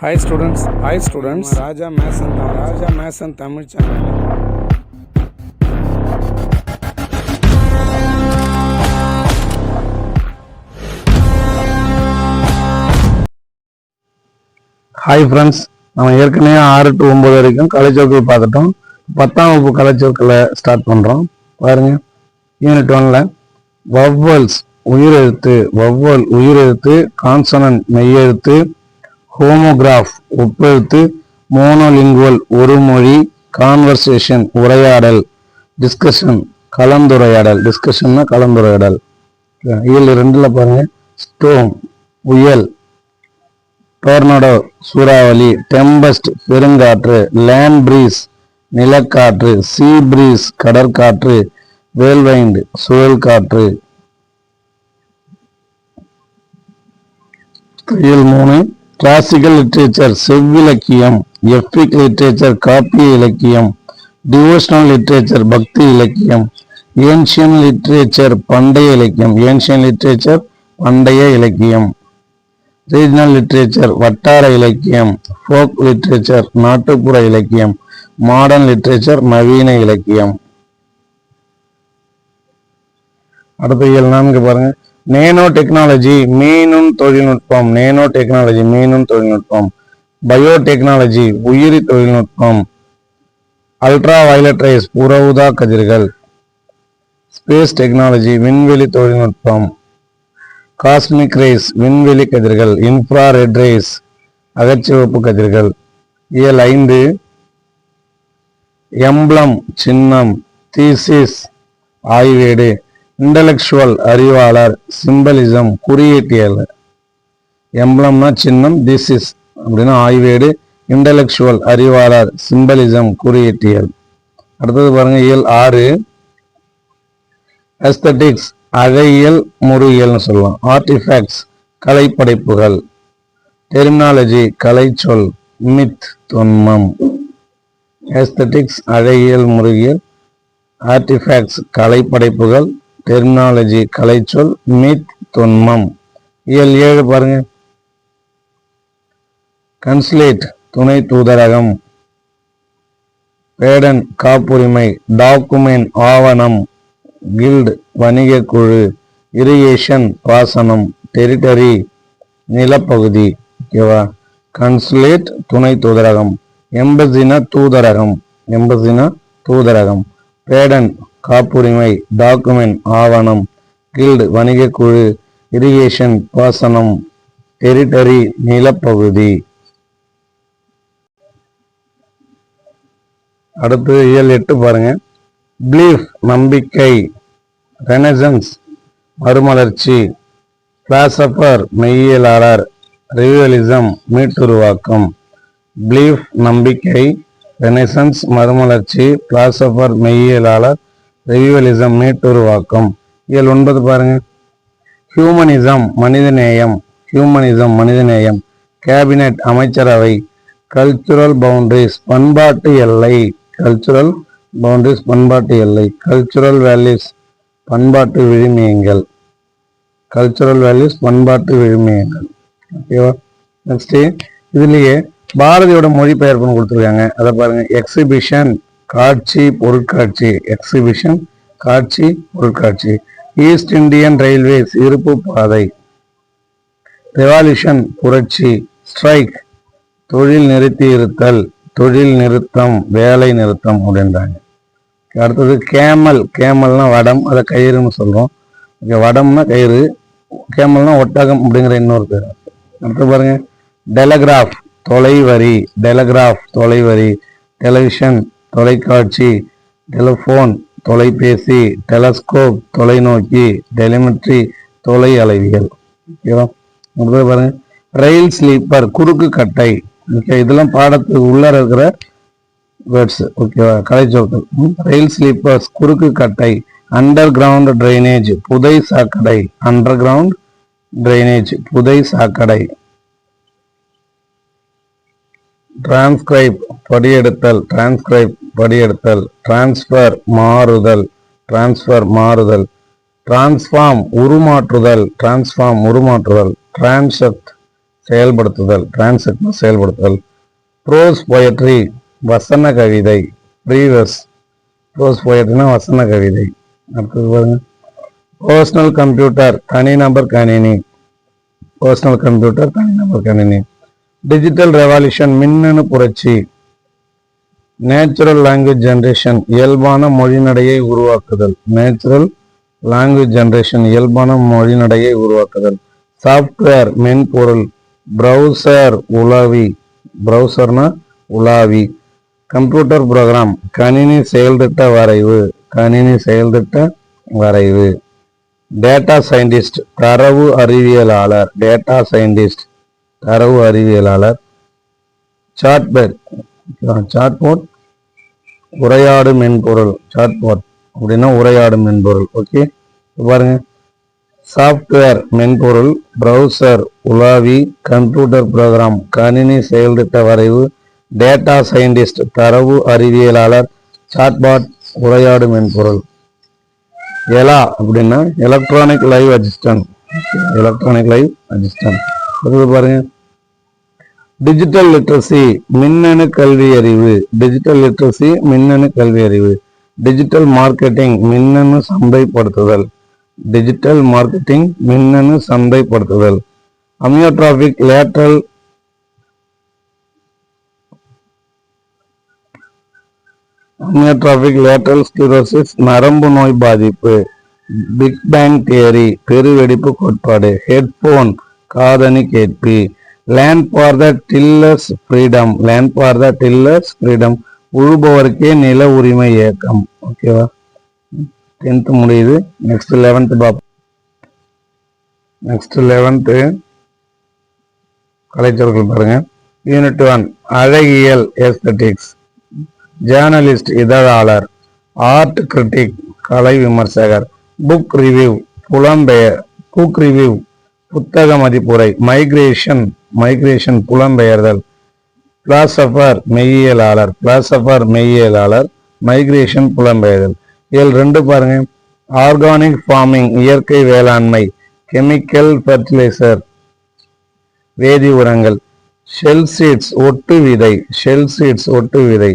Hi students hi students Raja Mason தான். Raja Mason Tamil channel hi friends நம்ம ஏற்கனவே ஆறு டு ஒன்பது வரைக்கும் கலைச்சொற்கள் பார்த்துட்டோம். பத்தாம் வகுப்பு கலைச்சொற்களை ஸ்டார்ட் பண்ணுறோம் பாருங்க. யூனிட் ஒன்ல வவ்வல்ஸ் உயிரெழுத்து வவ்வல் உயிரெழுத்து கான்சனன்ட் மெய்யெழுத்து ஹோமோகிராஃப் ஒப்பெழுத்து மோனோலிங்குவல் ஒரு மொழி கான்வர்சேஷன் உரையாடல் டிஸ்கஷன் கலந்துரையாடல் டிஸ்கஷன்னா கலந்துரையாடல். இதில் ரெண்டில் பாருங்க. ஸ்டோம் புயல் டோர்னடோ சூறாவளி டெம்பஸ்ட் பெருங்காற்று லேண்ட் பிரீஸ் நிலக்காற்று சீ பிரீஸ் கடற்காற்று வேல்வைண்ட் சுழல் காற்று. இயல் மூணு கிளாசிக்கல் லிட்ரேச்சர் செவ்விலக்கியம் எஃபிக் லிட்ரேச்சர் காப்பிய இலக்கியம் டிவோஷனல் லிட்ரேச்சர் பக்தி இலக்கியம் ஏன்ஷியன் லிட்ரேச்சர் பண்டைய இலக்கியம் ஏன்ஷியன் லிட்ரேச்சர் பண்டைய இலக்கியம் ரீஜனல் லிட்ரேச்சர் வட்டார இலக்கியம் ஃபோக் லிட்ரேச்சர் நாட்டுப்புற இலக்கியம் மாடர்ன் லிட்ரேச்சர் நவீன இலக்கியம். அடுத்த நான்கு பாருங்கள் நேனோ டெக்னாலஜி மீனும் தொழில்நுட்பம் நேனோ டெக்னாலஜி மீனும் தொழில்நுட்பம் பயோ டெக்னாலஜி உயிரி தொழில்நுட்பம் அல்ட்ரா வயலட் ரேஸ் புறவுதா கதிர்கள் ஸ்பேஸ் டெக்னாலஜி விண்வெளி தொழில்நுட்பம் காஸ்மிக் ரேஸ் விண்வெளி கதிர்கள் இன்ஃப்ரா ரெட் ரேஸ் அகச்சிவப்பு கதிர்கள் இயல் ஐந்து எம்ப்ளம் சின்னம் தீசிஸ் ஆய்வேடு இன்டலெக்சுவல் அறிவாளர் சிம்பலிசம் குறியீட்டியல். எம்ப்ளம்னா சின்னம் திசிஸ் அப்படின்னா ஆய்வேடு. இன்டலெக்சுவல் அறிவாளர் சிம்பலிசம் குறியீட்டியல். அடுத்தது பாருங்க இயல் ஆறு. அஸ்தட்டிக்ஸ் அழையியல் முறியியல்னு சொல்லலாம். ஆர்டிஃபேக்ட்ஸ் கலைப்படைப்புகள். டெர்மினாலஜி கலைச்சொல் மித் தொன்மம். ஏஸ்தட்டிக்ஸ் அழகியல் முறியல் ஆர்டிஃபேக்ட்ஸ் கலைப்படைப்புகள். டெர்மினாலஜி கலைச்சொல் மித் தொன்மம். இயல் ஏழு பாருங்க. கன்சுலேட் துணை தூதரகம். பேடன் காப்புரிமை டாக்குமெண்ட் ஆவணம். கில்டு வணிக குழு இரிகேஷன் பாசனம். டெரிட்டரி நிலப்பகுதி. ஓகேவா கன்சுலேட் துணை தூதரகம். எம்பசினா தூதரகம். எம்பசினா தூதரகம். பேடன் காப்புரிமை டாக்குமெண்ட் ஆவணம் கில்டு வணிக குழு இரிகேஷன் பாசனம் டெரிட்டரி நிலப்பகுதி. அடுத்து இயல் எட்டு பாருங்க. பிலீஃப் நம்பிக்கை ரெனசன்ஸ் மறுமலர்ச்சி பிளாசபர் மெய்யியலாளர் ரிவியலிசம் மீட்டுருவாக்கம். பிலீஃப் நம்பிக்கை ரெனசன்ஸ் மறுமலர்ச்சி பிளாசபர் மெய்யியலாளர் ரிவியலிசம் மீட்டுருவாக்கம் இதில் ஒன்பது பாருங்க. ஹியூமனிசம் மனிதநேயம். ஹியூமனிசம் மனிதநேயம். கேபினெட் அமைச்சரவை. கல்ச்சுரல் பவுண்டரிஸ் பண்பாட்டு எல்லை. கல்ச்சுரல் பவுண்டரிஸ் பண்பாட்டு எல்லை. கல்ச்சுரல் வேல்யூஸ் பண்பாட்டு விழுமியங்கள். கல்ச்சுரல் வேல்யூஸ் பண்பாட்டு விழுமியங்கள். ஓகேவா நெக்ஸ்ட்டு இதுலேயே பாரதியோட மொழிபெயர்ப்புன்னு கொடுத்துருக்காங்க. அதை பாருங்கள் எக்ஸிபிஷன் காட்சி பொருட்காட்சி எக்ஸிபிஷன் காட்சி பொருட்காட்சி ஈஸ்ட் இந்தியன் ரயில்வேஸ் இருப்பு பாதை ரெவால்யூஷன் புரட்சி ஸ்ட்ரைக் தொழில் நிறுத்தி இருத்தல் தொழில் நிறுத்தம் வேலை நிறுத்தம் அப்படின்றாங்க. அடுத்தது கேமல் கேமல்னா வடம் அதை கயிறுன்னு சொல்கிறோம் இங்கே வடம்னா கயிறு கேமல்னா ஒட்டகம் அப்படிங்கிற இன்னொரு பேர். அடுத்து பாருங்க டெலகிராஃப் தொலைவரி டெலகிராஃப் தொலைவரி டெலிவிஷன் தொலைக்காட்சி டெலிஃபோன் தொலைபேசி டெலஸ்கோப் தொலைநோக்கி டெலிமெட்ரி தொலை அலைவியல் ஓகேவா? பாருங்க. ரயில் ஸ்லீப்பர் குறுக்கு கட்டை. ஓகே இதெல்லாம் பாடத்துக்கு உள்ளார இருக்கிற வேர்ட்ஸ். ஓகேவா? கலைச்சொற்கள். ரயில் ஸ்லீப்பர்ஸ் குறுக்கு கட்டை அண்டர் கிரவுண்ட் ட்ரைனேஜ் புதை சாக்கடை அண்டர் கிரவுண்ட் ட்ரைனேஜ் புதை சாக்கடை. டிரான்ஸ்கிரைப் படியெடுத்தல் டிரான்ஸ்கிரைப் படியெடுத்தல் டிரான்ஸ்ஃபர் மாறுதல் டிரான்ஸ்ஃபர் மாறுதல் டிரான்ஸ்ஃபார்ம் உருமாற்றுதல் டிரான்ஸ்ஃபார்ம் உருமாற்றுதல் டிரான்செப்ட் செயல்படுத்துதல் டிரான்ஸ்லேட்னா செயல்படுத்துதல் ப்ரோஸ் பொயட்ரி வசன கவிதை ப்ரீவர்ஸ் ப்ரோஸ் பொயட்ரினா வசன கவிதை. அடுத்தது பாருங்க. பர்சனல் கம்ப்யூட்டர் தனிநபர் கணினி. பர்சனல் கம்ப்யூட்டர் தனிநபர் கணினி. டிஜிட்டல் ரெவல்யூஷன் மின்னணு புரட்சி. நேச்சுரல் லாங்குவேஜ் ஜென்ரேஷன் இயல்பான மொழிநடையை உருவாக்குதல். நேச்சுரல் லாங்குவேஜ் ஜென்ரேஷன் இயல்பான மொழிநடையை உருவாக்குதல். சாஃப்ட்வேர் மென்பொருள் ப்ரௌசர் உலாவி. ப்ரௌசர்னா உலாவி. கம்ப்யூட்டர் ப்ரோக்ராம் கணினி செயல்திட்ட வரைவு. கணினி செயல்திட்ட வரைவு. டேட்டா சயின்டிஸ்ட் தரவு அறிவியலாளர். டேட்டா சயின்டிஸ்ட் தரவு அறிவியலாளர் சாட்பேட் சாட்போர்ட் உரையாடு மென்பொருள். சாட்போர்ட் அப்படின்னா உரையாடு மென்பொருள். ஓகே? பாருங்க. சாஃப்ட்வேர் மென்பொருள் ப்ரௌசர் உலாவி கம்ப்யூட்டர் ப்ரோக்ராம் கணினி செயல்திட்ட வரைவு டேட்டா சயின்டிஸ்ட் தரவு அறிவியலாளர் சாட்பாட் உரையாடு மென்பொருள். எலா அப்படின்னா electronic live assistant electronic live assistant அடுத்தது பாருங்க. டிஜிட்டல் லிட்ரஸி மின்னணு கல்வி அறிவு. டிஜிட்டல் லிட்ரஸி மின்னணு கல்வி அறிவு. டிஜிட்டல் மார்க்கெட்டிங் மின்னணு சந்தைப்படுத்துதல். டிஜிட்டல் மார்க்கெட்டிங் மின்னணு சந்தைப்படுத்துதல். அமியோட்ராபிக் லேட்ரல் அமியோட்ராபிக் லேட்ரல் ஸ்கிரோசிஸ் நரம்பு நோய் பாதிப்பு. பிக் பேங் தியரி பெருவெடிப்பு கோட்பாடு. ஹெட்போன் காதணி கேட்பி. Land for the tillers freedom land for the tillers freedom உழுபவருக்கே நில உரிமை இயக்கம் ஓகேவா டென்த் முடியுது. நெக்ஸ்ட் லெவன்த் பாப் நெக்ஸ்ட் லெவன்த்து கலைச்சொற்கள் பாருங்க. யூனிட் ஒன் அழகியல் எஸ்தட்டிக்ஸ் ஜேர்னலிஸ்ட் இதழாளர் ஆர்ட் கிரிட்டிக் கலை விமர்சகர் புக் ரிவ்யூ புலம்பெயர் புக் ரிவ்யூ புத்தக மதிப்புரை மைக்ரேஷன் மைக்ரேஷன் புலம்பெயர்தல் பிலாசபர் மெய்யியலாளர் பிலாசபர் மெய்யியலாளர் மைக்ரேஷன் புலம்பெயர்தல். இதில் ரெண்டு பாருங்க. ஆர்கானிக் ஃபார்மிங் இயற்கை வேளாண்மை கெமிக்கல் ஃபர்டிலைசர் வேதி உரங்கள் ஷெல் சீட்ஸ் ஒட்டு விதை ஷெல் சீட்ஸ் ஒட்டு விதை.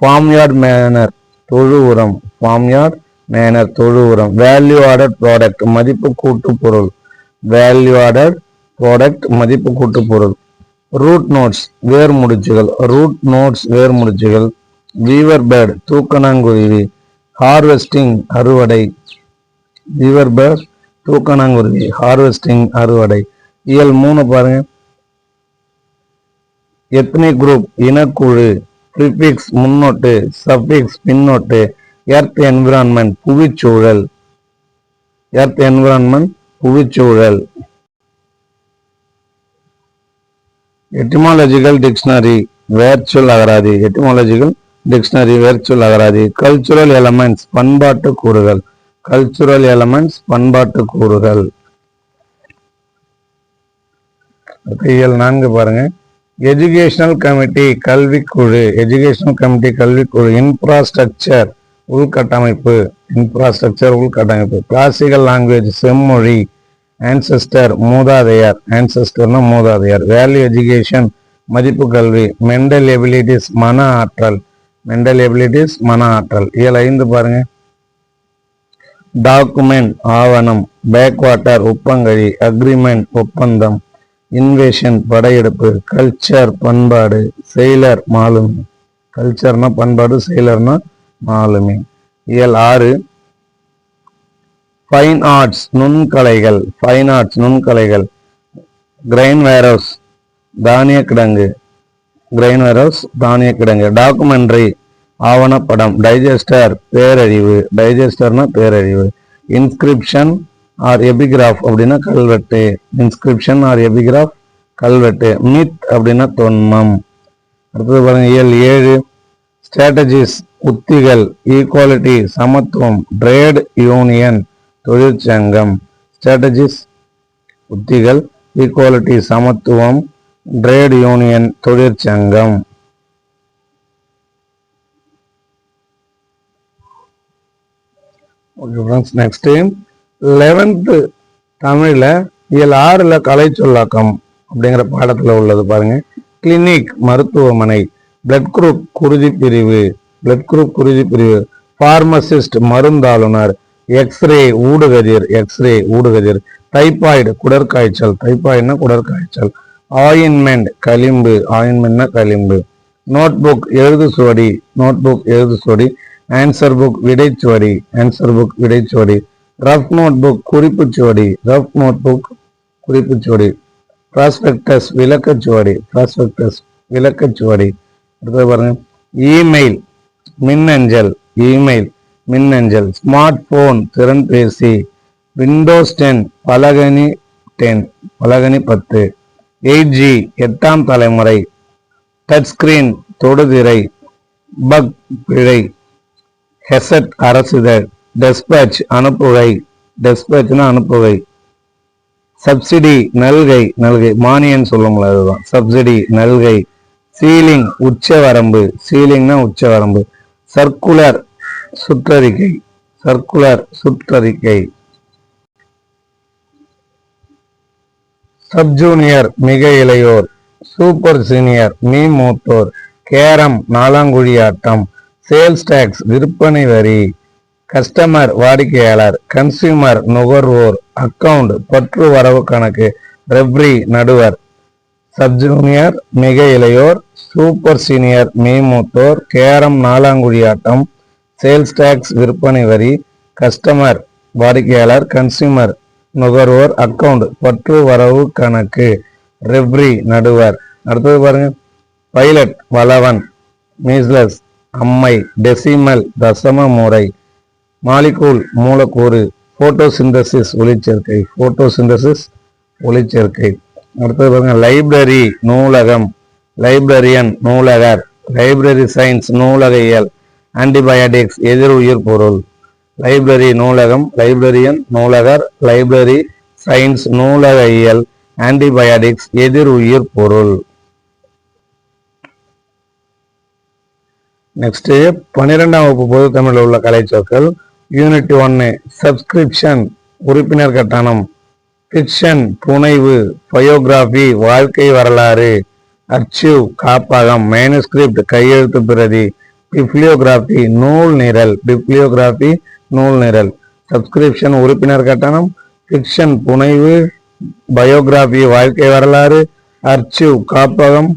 ஃபார்ம்யார்ட் மேனர் தொழு உரம் ஃபார்ம்யார்ட் மேனர் தொழு உரம். வேல்யூ ஆடட் ப்ராடக்ட் மதிப்பு கூட்டு பொருள். வேல்யூ ஆடட் ப்ராடக்ட் மதிப்பு கூட்டு பொருள். ரூட் நோட்ஸ் வேர் முடிச்சுகள். ரூட் நோட்ஸ் வேர் முடிச்சுகள். வீவர் பேர்ட் தூக்கணாங்குருவி. ஹார்வெஸ்டிங் அறுவடை. வீவர் பேர்ட் தூக்கணாங்குருவி. ஹார்வெஸ்டிங் அறுவடை. இயல் மூணு பாருங்க. எத்னிக் குரூப் இனக்குழு. ப்ரிஃபிக்ஸ் முன்னோட்டு. சஃபிக்ஸ் பின்னோட்டு. எர்த் என்விரான்மெண்ட் புவிச்சூழல். எர்த் என்விரான்மெண்ட் புவிச்சூழல். எட்டிமாலஜிக்கல் டிக்ஷனரி வேர்ச்சுவல் அகராதி. எட்டிமாலஜிக்கல் டிக்ஷனரி வேர்ச்சுவல் அகராதி. கல்ச்சுரல் எலமெண்ட்ஸ் பண்பாட்டு கூறுகள். கல்ச்சுரல் எலமெண்ட்ஸ் பண்பாட்டு கூறுகள். கையல் நான்கு பாருங்க. எஜுகேஷனல் கமிட்டி கல்விக்குழு. எஜுகேஷனல் கமிட்டி கல்விக்குழு. இன்ஃப்ராஸ்ட்ரக்சர் உள்கட்டமைப்பு. இன்ஃப்ராஸ்ட்ரக்சர் உள்கட்டமைப்பு. கிளாசிக்கல் லாங்குவேஜ் செம்மொழி. ஆன்செஸ்டர் மூதாதையார். ஆன்செஸ்டர்னா மூதாதையார். வேல்யூ எஜுகேஷன் மதிப்பு கல்வி மெண்டல் எபிலிட்டிஸ் மன ஆற்றல். மெண்டல் எபிலிட்டிஸ் மன ஆற்றல். இயல் ஐந்து பாருங்க. டாக்குமெண்ட் ஆவணம் பேக்வாட்டர் உப்பங்கழி அக்ரிமெண்ட் ஒப்பந்தம் இன்வேஷன் படையெடுப்பு கல்ச்சர் பண்பாடு செயலர் மாலுமி. கல்ச்சர்னா பண்பாடு செயலர்னா மாலுமி. இயல் ஆறு ஃபைன் ஆர்ட்ஸ் நுண்கலைகள் ஃபைன் ஆர்ட்ஸ் நுண்கலைகள். கிரைன் வைரஸ் தானிய கிடங்கு. கிரைன் வைரஸ் தானிய கிடங்கு. டாக்குமெண்ட்ரி ஆவணப்படம். டைஜஸ்டர் பேரழிவு. டைஜஸ்டர்னா பேரழிவு. இன்ஸ்கிரிப்ஷன் ஆர் எபிகிராஃப் அப்படின்னா கல்வெட்டு. இன்ஸ்கிரிப்ஷன் ஆர் எபிகிராஃப் கல்வெட்டு. மித் அப்படின்னா தொன்மம். அடுத்தது பாருங்க இயல் ஏழு. ஸ்ட்ராட்டஜிஸ் உத்திகள் ஈக்குவாலிட்டி சமத்துவம். ட்ரேட் யூனியன் தொழிற்சங்கம். ஸ்ட்ராட்டஜிஸ் உத்திகள். ஈக்குவாலிட்டி சமத்துவம். ட்ரேட் யூனியன் தொழிற்சங்கம். ஓகே ஃப்ரெண்ட்ஸ் நெக்ஸ்ட் லெவன்த்து தமிழில் இயல் ஆறில் கலை சொல்லாக்கம் அப்படிங்கிற பாடத்துல உள்ளது பாருங்க. கிளினிக் மருத்துவமனை. பிளட் குரூப் குருதி பிரிவு. பிளட் குரூப் குருதி பிரிவு. பார்மசிஸ்ட் மருந்தாளுநர். எக்ஸ்ரே ஊடுகதிர் எக்ஸ்ரே ஊடுகதிர். டைபாய்டு குடற்காய்ச்சல். டைபாய்டுனா குடற்காய்ச்சல். ஆயின்மெண்ட் களிம்பு. ஆயின்மெண்ட்னா களிம்பு. நோட்புக் எழுது சுவடி. நோட்புக் எழுது சுவடி. ஆன்சர் புக் விடைச்சுவடி ஆன்சர் புக் விடைச்சுவடி ரஃப் நோட் புக் குறிப்புச்சுவடி ரஃப் நோட் புக் குறிப்புச்சுவடி ப்ராஸ்பெக்டஸ் விளக்கச்சுவடி ப்ராஸ்பெக்டஸ் விளக்கச்சுவடி அடுத்தது பாருங்க. இமெயில் மின்னஞ்சல். இமெயில் மின்னஞ்சல் ஸ்மார்ட் போன் திறன்பேசி விண்டோஸ் டென் பலகனி டென் பலகனி பத்து எயிட் ஜி எட்டாம் தலைமுறை டச் ஸ்கிரீன் தொடுதிரை பக் பிழை ஹெசட் அரசிதழ் டெஸ்பேச் அனுப்புகை டெஸ்பேச்னா அனுப்புகை சப்சிடி நல்கை நல்கை மானியன் சொல்லும்ல அதுதான் சப்சிடி நல்கை சீலிங் உச்ச வரம்பு சீலிங்னா உச்சவரம்பு சர்க்குலர் சுற்றறிக்கை சர்க்குலர் சுற்றறிக்கை. சப்ஜூனியர் மிக இளையோர். சூப்பர் சீனியர் மீ மூத்தோர். கேரம் நாலாங்குழி ஆட்டம். சேல்ஸ் டாக்ஸ் விற்பனை வரி. கஸ்டமர் வாடிக்கையாளர். கன்சியூமர் நுகர்வோர். அக்கவுண்ட் பற்று வரவு கணக்கு. ரெஃப்ரி நடுவர். சப்ஜூனியர் மிக இளையோர். சூப்பர் சீனியர் மீ மூத்தோர். கேரம் நாலாங்குழியாட்டம் சேல்ஸ் டாக்ஸ் விற்பனை வரி கஸ்டமர் வாடிக்கையாளர் கன்சியூமர் நுகர்வோர் அக்கவுண்ட் பற்று வரவு கணக்கு ரெவ்ரி நடுவர். அடுத்தது பாருங்க பைலட் வளவன் மீஸ்லஸ் அம்மை டெசிமல் தசம முறை மாலிகூல் மூலக்கூறு போட்டோசிந்தசிஸ் ஒளிச்சேர்க்கை போட்டோசிந்தசிஸ் ஒளிச்சேர்க்கை. அடுத்தது பாருங்க லைப்ரரி நூலகம் லைப்ரரியன் நூலகர் லைப்ரரி சயின்ஸ் நூலகையல் ஆன்டிபயாட்டிக்ஸ் எதிர் உயிர் பொருள். லைப்ரரி நூலகம் லைப்ரரியன் நூலகர் லைப்ரரி சயின்ஸ் நூலகையல் ஆன்டிபயாட்டிக்ஸ் எதிர் உயிர் பொருள். நெக்ஸ்ட் பன்னிரெண்டாம் வகுப்பு பொது தமிழில் உள்ள கலைச்சொற்கள் யூனிட் ஒன்னு சப்ஸ்கிரிப்ஷன் உறுப்பினர் கட்டணம். ஃபிக்ஷன் புனைவு பயோகிராஃபி வாழ்க்கை வரலாறு. அர்ச்சிவ் காப்பகம் மேனுஸ்கிரிப்ட் கையெழுத்து பிரதி. பிப்ளியோகிராஃபி நூல் நிரல் பிப்ளியோகிராஃபி நூல் நிரல். சப்ஸ்கிரிப்ஷன் உறுப்பினர் கட்டணம் ஃபிக்ஷன் புனைவு பயோகிராஃபி வாழ்க்கை வரலாறு அர்ச்சிவ் காப்பகம்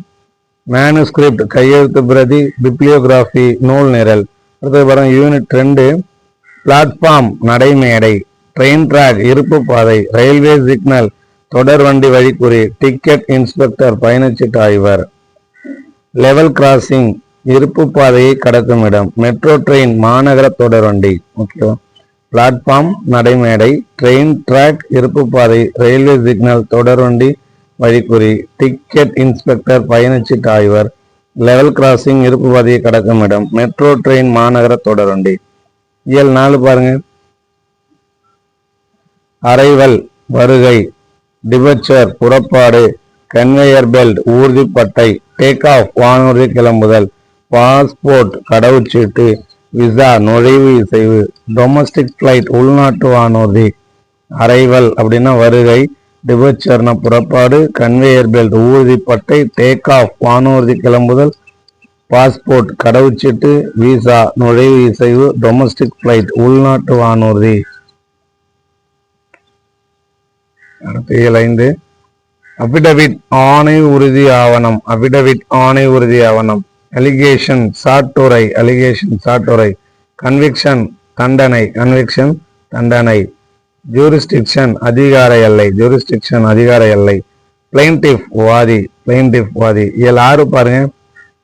மேனுஸ்கிரிப்ட் கையெழுத்து பிரதி பிப்ளியோகிராஃபி நூல் நிரல். அடுத்தது பாருங்க யூனிட் ரெண்டு பிளாட்ஃபார்ம் நடைமேடை ட்ரெயின் ட்ராக் இருப்பு பாதை ரயில்வே சிக்னல் தொடர் வண்டி வழிக்குறி டிக்கெட் இன்ஸ்பெக்டர் பயணச்சீட்டு ஆய்வர். லெவல் கிராசிங் இருப்பு பாதையை கடக்கும் இடம். மெட்ரோ ட்ரெயின் மாநகர தொடர்வண்டி ஓகேவா பிளாட்ஃபார்ம் நடைமேடை. ட்ரெயின் ட்ராக் இருப்பு பாதை. ரயில்வே சிக்னல் தொடர்வண்டி வழிக்குறி. டிக்கெட் இன்ஸ்பெக்டர் பயணச்சீட்டு ஆய்வர். லெவல் கிராசிங் இருப்பு பாதையை கடக்கும் இடம். மெட்ரோ ட்ரெயின் மாநகர தொடர்வண்டி இயல் நாலு பாருங்க. அரைவல் வருகை டிபச்சர் புறப்பாடு கன்வேயர் பெல்ட் ஊர்திப்பட்டை டேக் ஆஃப் வானூர்தி கிளம்புதல். பாஸ்போர்ட் கடவுச்சீட்டு விசா நுழைவு இசைவு டொமஸ்டிக் ஃப்ளைட் உள்நாட்டு வானூர்தி அரைவல் அப்படின்னா வருகை டிபச்சர்னா புறப்பாடு கன்வேயர் பெல்ட் ஊர்திப்பட்டை டேக் ஆஃப் வானூர்தி கிளம்புதல் பாஸ்போர்ட் கடவுச்சீட்டு விசா நுழைவு இசைவு டொமஸ்டிக் ஃப்ளைட் உள்நாட்டு வானூர்தி. ஐந்து. அபிடவிட் ஆணை உறுதி ஆவணம் அபிடவிட் ஆணை உறுதி ஆவணம். அலிகேஷன் சாட்டுரை அலிகேஷன் சாட்டுரை கன்விக்ஷன் தண்டனை கன்விக்ஷன் தண்டனை ஜூரிஸ்டிக்ஷன் அதிகார எல்லை ஜூரிஸ்டிக்ஷன் அதிகார எல்லை பிளைன்டிஃப் வாதி பிளைன்டிஃப் வாதி. இதில் ஆறு பாருங்க.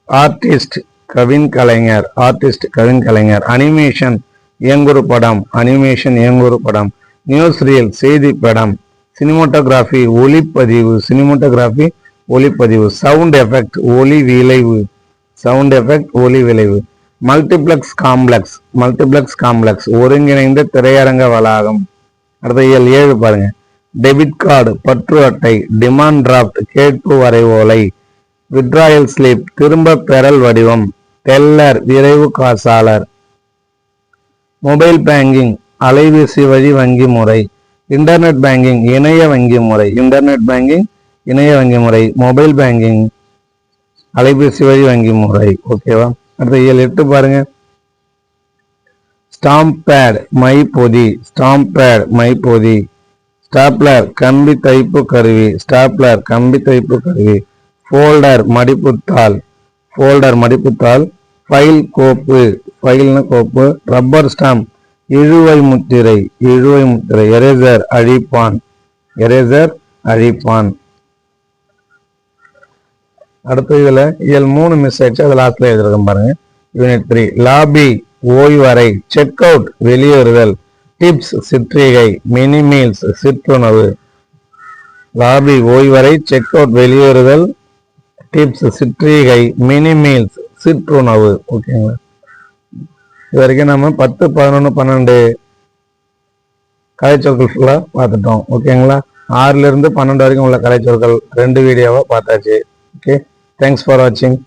ஆர்டிஸ்ட் கவின் கலைஞர் ஆர்டிஸ்ட் கவின் கலைஞர். அனிமேஷன் இயங்குறு படம் அனிமேஷன் இயங்குறு படம். நியூஸ் ரீல் செய்தி படம். சினிமோட்டோகிராஃபி ஒளிப்பதிவு சினிமோட்டோகிராஃபி ஒளிப்பதிவு. சவுண்ட் எஃபெக்ட் ஒளி விளைவு. சவுண்ட் எஃபெக்ட் ஒலி விளைவு. மல்டிப்ளெக்ஸ் காம்ப்ளெக்ஸ் மல்டிப்ளெக்ஸ் காம்ப்ளெக்ஸ் ஒருங்கிணைந்த திரையரங்க வளாகம். அடுத்த இயல் ஏழு பாருங்க. டெபிட் கார்டு பற்று அட்டை டிமாண்ட் டிராஃப்ட் கேட்பு வரைவோலை விட்ராயல் ஸ்லிப் திரும்ப பெறல் வடிவம் டெல்லர் விரைவு காசாளர். மொபைல் பேங்கிங் அலைபேசி வழி வங்கி முறை இன்டர்நெட் பேங்கிங் இணைய வங்கி முறை இன்டர்நெட் பேங்கிங் இணைய வங்கி முறை மொபைல் பேங்கிங் அலைபேசி வழி வங்கி முறை ஓகேவா அடுத்த ஏழு எட்டு பாருங்க. ஸ்டாம்ப் பேட் மை பொதி ஸ்டாம்ப் பேட் மை பொதி ஸ்டாப்லர் கம்பி தைப்பு கருவி. ஸ்டாப்லர் கம்பி தைப்பு கருவி. ஃபோல்டர் மடிப்புத்தாள். ஃபோல்டர் மடிப்புத்தாள். ஃபைல் கோப்பு. ஃபைல்னு கோப்பு. ரப்பர் ஸ்டாம்ப் இழுவை முத்திரை. இழுவை முத்திரை. எரேசர் அழிப்பான். எரேசர் அழிப்பான். அடுத்து இதில் இதில் மூணு மிஸ் ஆயிடுச்சு. அது லாஸ்ட்ல எழுதிருக்கேன் பாருங்க. யூனிட் த்ரீ லாபி ஓய்வறை செக் அவுட் வெளியேறுதல் டிப்ஸ் சிற்றிகை மினி மீல்ஸ் சிற்றுணவு. லாபி ஓய்வறை செக் அவுட் வெளியேறுதல் டிப்ஸ் சிற்றிகை மினி மீல்ஸ் சிற்றுணவு. ஓகேங்களா இது வரைக்கும் நம்ம பத்து பதினொன்று பன்னெண்டு கலைச்சொற்கள் ஃபுல்லாக பார்த்துட்டோம். ஓகேங்களா ஆறுலேருந்து பன்னெண்டு வரைக்கும் உள்ள கலைச்சொற்கள் ரெண்டு வீடியோவாக பார்த்தாச்சு. Okay thanks for watching.